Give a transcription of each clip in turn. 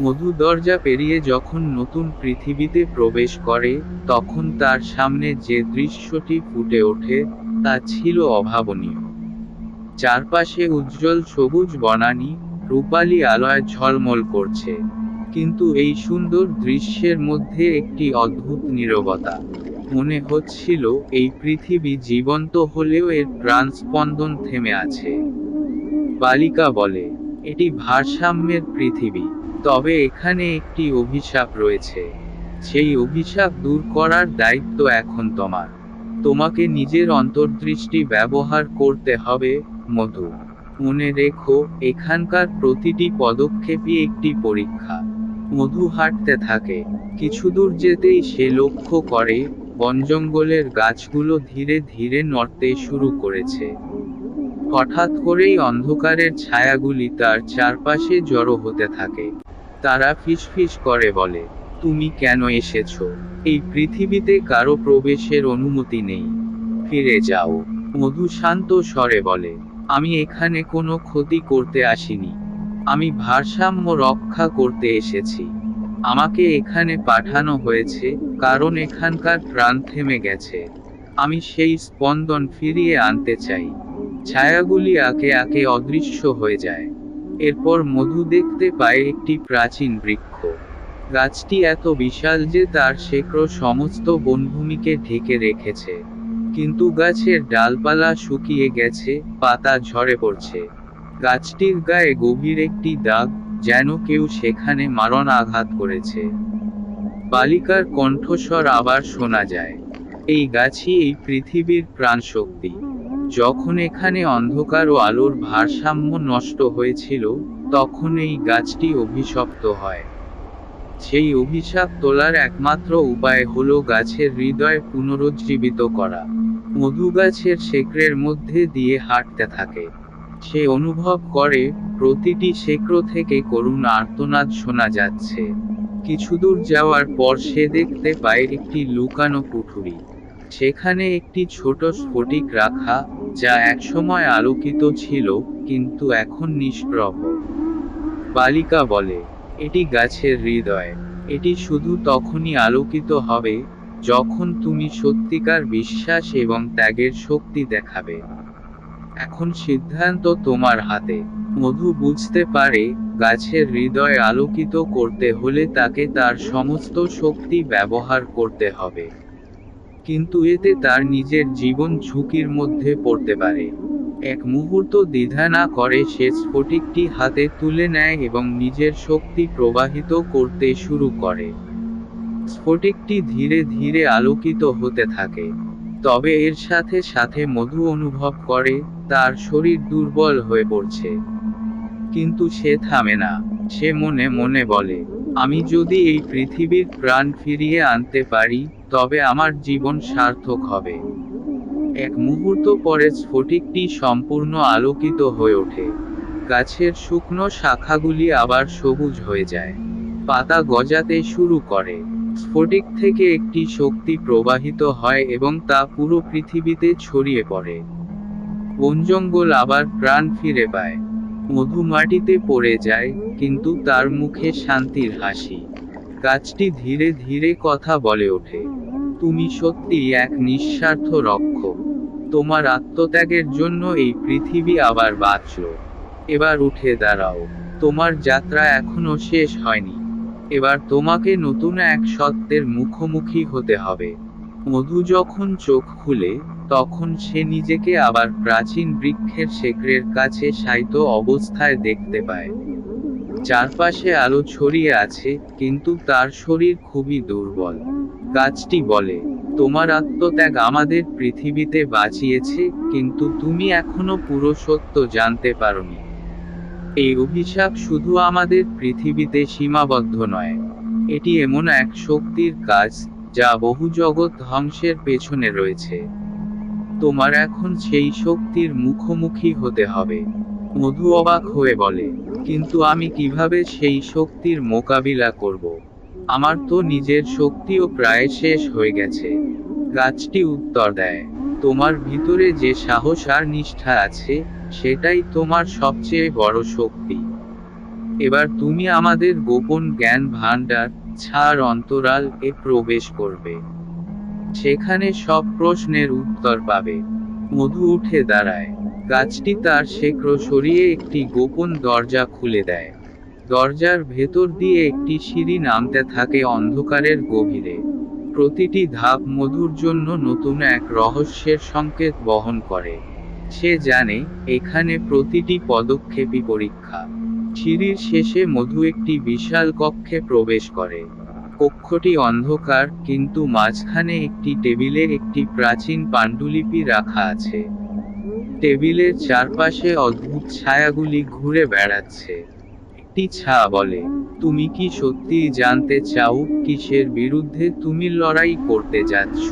মধু দরজা পেরিয়ে যখন নতুন পৃথিবীতে প্রবেশ করে, তখন তার সামনে যে দৃশ্যটি ফুটে ওঠে, তা ছিল অভাবনীয়। চারপাশে উজ্জ্বল সবুজ বনানী, রূপালী আলয় ঝলমল করছে। কিন্তু এই সুন্দর দৃশ্যের মধ্যে একটি অদ্ভুত নীরবতা। মনে হচ্ছিল এই পৃথিবী জীবন্ত হলেও এর প্রাণস্পন্দন থেমে আছে। বালিকা বলে, এটি ভারসাম্যের পৃথিবী। তবে এখানে একটি অভিশাপ রয়েছে। সেই অভিশাপ দূর করার দায়িত্ব এখন তোমার। তোমাকে নিজের অন্তর্দৃষ্টি ব্যবহার করতে হবে, মধু। মনে রেখো, এখানকার প্রতিটি পদক্ষেপই একটি পরীক্ষা। মধু হাঁটতে থাকে। কিছু দূর যেতেই সে লক্ষ্য করে, বনজঙ্গলের গাছগুলো ধীরে ধীরে নড়তে শুরু করেছে। হঠাৎ করেই অন্ধকারের ছায়াগুলি তার চারপাশে জড়ো হতে থাকে। তারা ফিসফিস করে বলে, তুমি কেন এসেছ? এই পৃথিবীতে কারও প্রবেশের অনুমতি নেই। ফিরে যাও। মধু শান্ত স্বরে বলে, আমি এখানে কোনো ক্ষতি করতে আসিনি। আমি ভারসাম্য রক্ষা করতে এসেছি। আমাকে এখানে পাঠানো হয়েছে কারণ এখানকার প্রাণ থেমে গেছে। আমি সেই স্পন্দন ফিরিয়ে আনতে চাই। ছায়াগুলি আকে আকে অদৃশ্য হয়ে যায়। এরপর মধু দেখতে পায় একটি প্রাচীন বৃক্ষ। গাছটি এত বিশাল যে তার শেকড় সমস্ত বনভূমিকে ঢেকে রেখেছে। কিন্তু গাছের ডালপালা শুকিয়ে গেছে, পাতা ঝরে পড়ছে। গাছটির গায়ে গভীর একটি দাগ যেন কেউ সেখানে মারণ আঘাত করেছে। বালিকার কণ্ঠস্বর আবার শোনা যায়। এই গাছই এই পৃথিবীর প্রাণশক্তি। যখন এখানে অন্ধকার ও আলোর ভারসাম্য নষ্ট হয়েছিল, তখন এই গাছটি অভিশপ্ত হয়। সেই অভিশাপ তোলার একমাত্র উপায় হলো গাছের হৃদয় পুনরুজ্জীবিত করা। মধু গাছের শেকড়ের মধ্যে দিয়ে হাঁটতে থাকে। সে অনুভব করে, প্রতিটি শেকড় থেকে করুণ আর্তনাদ শোনা যাচ্ছে। কিছু দূর যাওয়ার পর সে দেখতে পায় একটি লুকানো কুঠুরি সেখানে একটি ছোট স্ফটিক রাখা যা একসময় আলোকিত ছিল, কিন্তু এখন নিষ্প্রভ। বালিকা বলে, এটি গাছের হৃদয়। এটি শুধু তখনই আলোকিত হবে যখন তুমি সত্যিকার বিশ্বাস এবং ত্যাগের শক্তি দেখাবে। এখন সিদ্ধান্ত তোমার হাতে। মধু বুঝতে পারে, গাছের হৃদয় আলোকিত করতে হলে তাকে তার সমস্ত শক্তি ব্যবহার করতে হবে। কিন্তু এতে তার নিজের জীবন ঝুঁকির মধ্যে পড়তে পারে। এক মুহূর্ত দ্বিধা না করে সে স্ফটিকটি হাতে তুলে নেয় এবং নিজের শক্তি প্রবাহিত করতে শুরু করে। স্ফটিকটি ধীরে ধীরে আলোকিত হতে থাকে। তবে এর সাথে সাথে মধু অনুভব করে, তার শরীর দুর্বল হয়ে পড়ছে। কিন্তু সে থামে না। সে মনে মনে বলে আমি যদি এই পৃথিবীর প্রাণ ফিরিয়ে আনতে পারি, তবে আমার জীবন সার্থক হবে। এক মুহূর্ত পরে স্ফটিকটি সম্পূর্ণ আলোকিত হয়ে ওঠে। গাছের শুকনো শাখাগুলি আবার সবুজ হয়ে যায়। পাতা গজাতে শুরু করে। স্ফটিক থেকে একটি শক্তি প্রবাহিত হয় এবং তা পুরো পৃথিবীতে ছড়িয়ে পড়ে। বনজঙ্গল আবার প্রাণ ফিরে পায়। মধু মাটিতে পড়ে যায়, কিন্তু তার মুখে শান্তির হাসি। গাছটি ধীরে ধীরে কথা বলে ওঠে, তুমি সত্যি এক নিঃস্বার্থ রক্ষক। তোমার আত্মত্যাগের জন্য এই পৃথিবী আবার বাঁচল। এবার উঠে দাঁড়াও, তোমার যাত্রা এখনও শেষ হয়নি। এবার তোমাকে নতুন এক সত্যের মুখোমুখি হতে হবে। মধু যখন চোখ খুলে তখন সে নিজেকে আবার প্রাচীন বৃক্ষের শেকড়ের কাছে সাইত অবস্থায় দেখতে পায়। চারপাশে আলো ছড়িয়ে আছে, কিন্তু তার শরীর খুবই দুর্বল। গাছটি বলে, তোমার আত্মত্যাগ আমাদের পৃথিবীতে বাঁচিয়েছে, কিন্তু তুমি এখনও পুরো সত্য জানতে পারোনি। এই অভিশাপ শুধু আমাদের পৃথিবীতে সীমাবদ্ধ নয়। এটি এমন এক শক্তির কাজ, যা বহু জগৎ ধ্বংসের পেছনে রয়েছে। তোমার এখন সেই শক্তির মুখোমুখি হতে হবে। মধু অবাক হয়ে বলে, কিন্তু আমি কীভাবে সেই শক্তির মোকাবিলা করব? আমার তো নিজের শক্তিও প্রায় শেষ হয়ে গেছে। গাছটি উত্তর দেয়, তোমার ভিতরে যে সাহস আর নিষ্ঠা আছে, সেটাই তোমার সবচেয়ে বড় শক্তি। এবার তুমি আমাদের গোপন জ্ঞান ভাণ্ডার, ছাড় অন্তরাল এ প্রবেশ করবে। সেখানে সব প্রশ্নের উত্তর পাবে। মধু উঠে দাঁড়ায়। গাছটি তার শেকড় সরিয়ে একটি গোপন দরজা খুলে দেয়। দরজার ভেতর দিয়ে একটি সিঁড়ি নামতে থাকে অন্ধকারের গভীরে। প্রতিটি ধাপ মধুর জন্য নতুন এক রহস্যের সংকেত বহন করে। সে জানে, এখানে প্রতিটি পদক্ষেপই পরীক্ষা। সিঁড়ির শেষে মধু একটি বিশাল কক্ষে প্রবেশ করে। কক্ষটি অন্ধকার, কিন্তু মাঝখানে একটি টেবিলে একটি প্রাচীন পাণ্ডুলিপি রাখা আছে। টেবিলের চারপাশে অদ্ভুত ছায়াগুলি ঘুরে বেড়াচ্ছে। একটি ছা বলে, তুমি কি সত্যি জানতে চাও কিসের বিরুদ্ধে তুমি লড়াই করতে যাচ্ছ?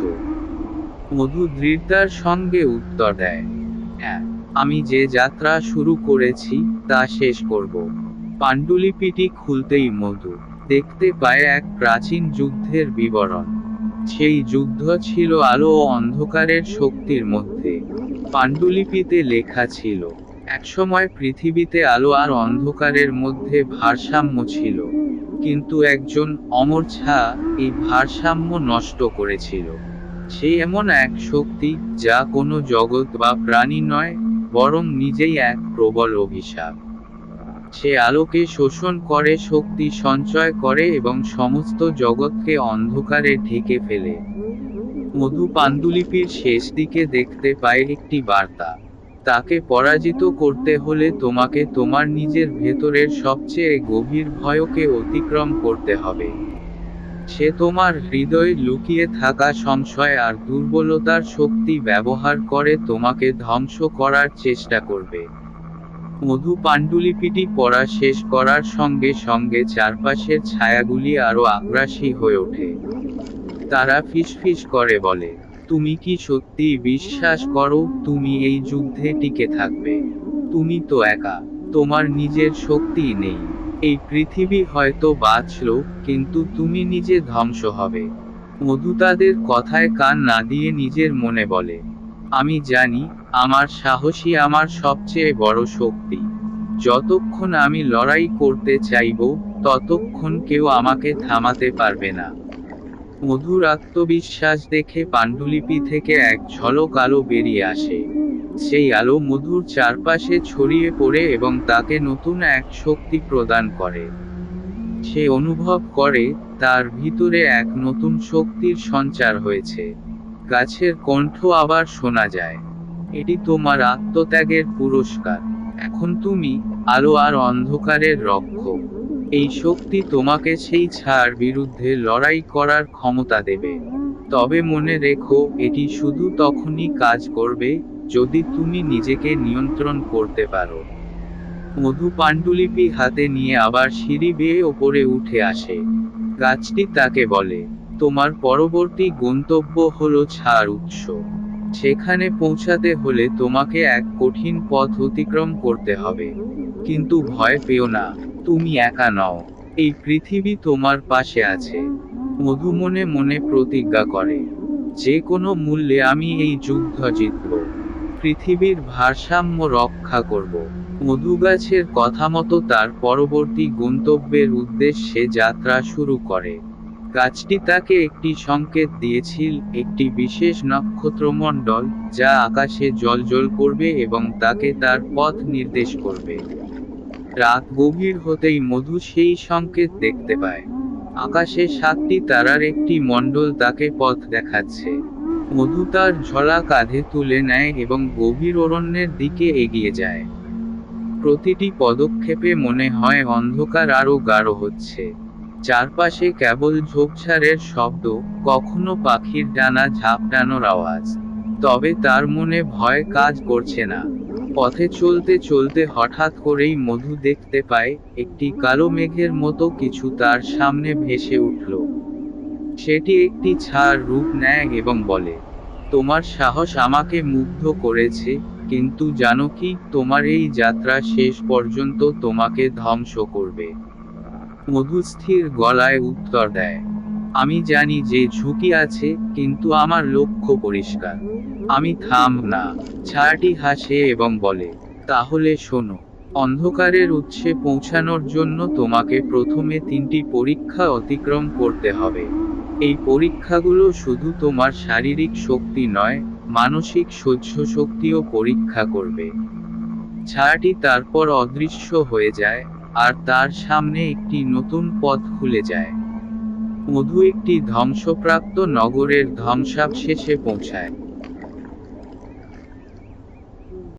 মধু দৃঢ়তার সঙ্গে উত্তর দেয় হ্যাঁ আমি যে যাত্রা শুরু করেছি তা শেষ করব। পাণ্ডুলিপিটি খুলতেই মধু দেখতে পায় এক প্রাচীন যুদ্ধের বিবরণ। সেই যুদ্ধ ছিল আলো ও অন্ধকারের শক্তির মধ্যে। পাণ্ডুলিপিতে লেখা ছিল, একসময় পৃথিবীতে আলো আর অন্ধকারের মধ্যে ভারসাম্য ছিল, কিন্তু একজন অমর ছা এই ভারসাম্য নষ্ট করেছিল। সে এমন এক শক্তি যা কোনো জগৎ বা প্রাণী নয়, বরং নিজেই এক প্রবল অভিশাপ। সে আলোকে শোষণ করে, শক্তি সঞ্চয় করে এবং সমস্ত জগৎকে অন্ধকারে ঢেকে ফেলে। মধু পাণ্ডুলিপির শেষ দিকে দেখতে পায় একটি বার্তা। তাকে পরাজিত করতে হলে তোমাকে তোমার নিজের ভেতরের সবচেয়ে গভীর ভয়কে অতিক্রম করতে হবে। সে তোমার হৃদয়ে লুকিয়ে থাকা সংশয় আর দুর্বলতার শক্তি ব্যবহার করে তোমাকে ধ্বংস করার চেষ্টা করবে। মধু পাণ্ডুলিপিটি পড়া শেষ করার সঙ্গে সঙ্গে চারপাশের ছায়াগুলি আরও আগ্রাসী হয়ে ওঠে। তারা ফিসফিস করে বলে, তুমি কি সত্যি বিশ্বাস করো তুমি এই যুদ্ধে টিকে থাকবে? তুমি তো একা, তোমার নিজের শক্তি নেই। এই পৃথিবী হয়তো বাঁচল, কিন্তু তুমি নিজে ধ্বংস হবে। মধু তাদের কথায় কান না দিয়ে নিজের মনে বলে আমি জানি, আমার সাহসী আমার সবচেয়ে বড় শক্তি। যতক্ষণ আমি লড়াই করতে চাইব, ততক্ষণ কেউ আমাকে থামাতে পারবে না। মধুর আত্মবিশ্বাস দেখে পাণ্ডুলিপি থেকে এক ঝলক আলো বেরিয়ে আসে। সেই আলো মধুর চারপাশে ছড়িয়ে পড়ে এবং তাকে নতুন এক শক্তি প্রদান করে। সে অনুভব করে, তার ভিতরে এক নতুন শক্তির সঞ্চার হয়েছে। গাছের কণ্ঠ আবার শোনা যায়। এটি তোমার আত্মত্যাগের পুরস্কার। এখন তুমি আলো আর অন্ধকারের রক্ষক। এই শক্তি তোমাকে সেই ছাড় বিরুদ্ধে লড়াই করার ক্ষমতা দেবে। তবে মনে রেখো, এটি শুধু তখনই কাজ করবে যদি তুমি নিজেকে নিয়ন্ত্রণ করতে পারো। মধু পাণ্ডুলিপি হাতে নিয়ে আবার সিঁড়ি বেয়ে ওপরে উঠে আসে। গাছটি তাকে বলে তোমার পরবর্তী গন্তব্য হলো ছাড় উৎস। সেখানে পৌঁছাতে হলে তোমাকে এক কঠিন পথ অতিক্রম করতে হবে। কিন্তু ভয় পেও না, তুমি একা নও। এই পৃথিবী তোমার পাশে আছে। মধু মনে প্রতিজ্ঞা করে, যে কোনো মূল্যে আমি এই যুদ্ধ জিতব। পৃথিবীর ভারসাম্য রক্ষা করব। মধু গাছের কথা মতো তার পরবর্তী গন্তব্যের উদ্দেশ্যে যাত্রা শুরু করে। গাছটি তাকে একটি সংকেত দিয়েছিল, একটি বিশেষ নক্ষত্রমণ্ডল, যা আকাশে জলজল করবে এবং তাকে তার পথ নির্দেশ করবে। রাত গভীর হতেই মধু সেই সংকেত দেখতে পায়। আকাশে সাতটি তারার একটি মণ্ডল তাকে পথ দেখাচ্ছে। মধু তার ঝলা কাঁধে তুলে নেয় এবং গভীর অরণ্যের দিকে এগিয়ে যায়। প্রতিটি পদক্ষেপে মনে হয় অন্ধকার আরও গাঢ় হচ্ছে। চারপাশে কেবল ঝোপঝাড়ের শব্দ, কখনো পাখির ডানা ঝাপটানোর আওয়াজ। তবে তার মনে ভয় কাজ করছে না। পথে চলতে চলতে হঠাৎ করেই মধু দেখতে পায়, একটি কালো মেঘের মতো কিছু তার সামনে ভেসে উঠল। সেটি একটি ছাড় রূপ নেয় এবং বলে, তোমার সাহস আমাকে মুগ্ধ করেছে, কিন্তু জানো কি, তোমার এই যাত্রা শেষ পর্যন্ত তোমাকে ধ্বংস করবে। মধু স্থির গলায় উত্তর দেয়, আমি জানি যে ঝুঁকি আছে, কিন্তু আমার লক্ষ্য পরিষ্কার। আমি থাম না। ছায়াটি হাসে এবং বলে, তাহলে শোনো, অন্ধকারের উৎসে পৌঁছানোর জন্য তোমাকে প্রথমে তিনটি পরীক্ষা অতিক্রম করতে হবে। এই পরীক্ষাগুলো শুধু তোমার শারীরিক শক্তি নয়, মানসিক সহ্য শক্তিও পরীক্ষা করবে। ছায়াটি তারপর অদৃশ্য হয়ে যায় আর তার সামনে একটি নতুন পথ খুলে যায়। মধু একটি ধ্বংসপ্রাপ্ত নগরের ধ্বংসাবশেষে পৌঁছায়।